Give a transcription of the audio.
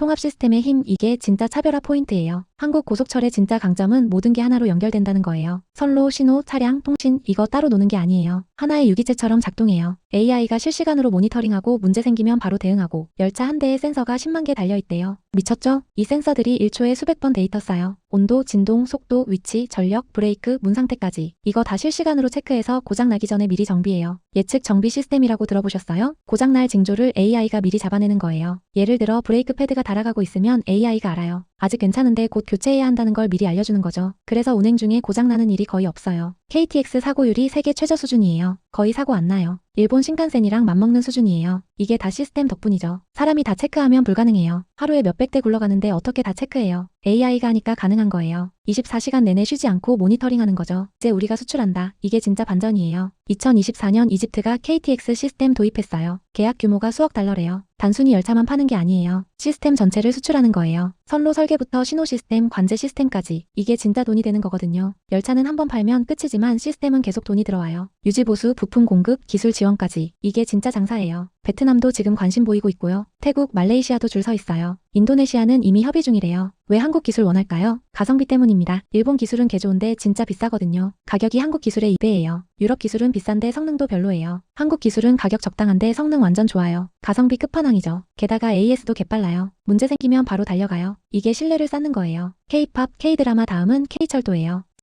통합 시스템의 힘 이게 진짜 차별화 포인트예요. 한국 고속철의 진짜 강점은 모든 게 하나로 연결된다는 거예요. 선로, 신호, 차량, 통신 이거 따로 노는 게 아니에요. 하나의 유기체처럼 작동해요. AI가 실시간으로 모니터링하고 문제 생기면 바로 대응하고 열차 한 대에 센서가 10만 개 달려 있대요. 미쳤죠? 이 센서들이 1초에 수백 번 데이터 쌓여 온도, 진동, 속도, 위치, 전력, 브레이크, 문 상태까지 이거 다 실시간으로 체크해서 고장 나기 전에 미리 정비해요. 예측 정비 시스템이라고 들어보셨어요? 고장 날 징조를 AI가 미리 잡아내는 거예요. 예를 들어 브레이크 패드가 달아가고 있으면 AI가 알아요. 아직 괜찮은데 곧 교체해야 한다는 걸 미리 알려주는 거죠. 그래서 운행 중에 고장나는 일이 거의 없어요. KTX 사고율이 세계 최저 수준이에요. 거의 사고 안 나요. 일본 신칸센이랑 맞먹는 수준이에요. 이게 다 시스템 덕분이죠. 사람이 다 체크하면 불가능해요. 하루에 몇백 대 굴러가는데 어떻게 다 체크해요? AI가 하니까 가능한 거예요. 24시간 내내 쉬지 않고 모니터링 하는 거죠. 이제 우리가 수출한다. 이게 진짜 반전이에요. 2024년 이집트가 KTX 시스템 도입했어요. 계약 규모가 수억 달러래요. 단순히 열차만 파는 게 아니에요. 시스템 전체를 수출하는 거예요. 선로 설계부터 신호 시스템, 관제 시스템까지. 이게 진짜 돈이 되는 거거든요. 열차는 한 번 팔면 끝이지만 시스템은 계속 돈이 들어와요. 유지 보수, 부품 공급, 기술 지원까지. 이게 진짜 장사예요. 베트남도 지금 관심 보이고 있고요. 태국, 말레이시아도 줄 서 있어요. 인도네시아는 이미 협의 중이래요. 왜 한국 기술 원할까요? 가성비 때문입니다. 일본 기술은 개 좋은데 진짜 비싸거든요. 가격이 한국 기술의 2배예요. 유럽 기술은 비싼데 성능도 별로예요. 한국 기술은 가격 적당한데 성능 완전 좋아요. 가성비 끝판왕이죠. 게다가 AS도 개빨라요. 문제 생기면 바로 달려가요. 이게 신뢰를 쌓는 거예요. K-팝, K-드라마 다음은 K-철도예요.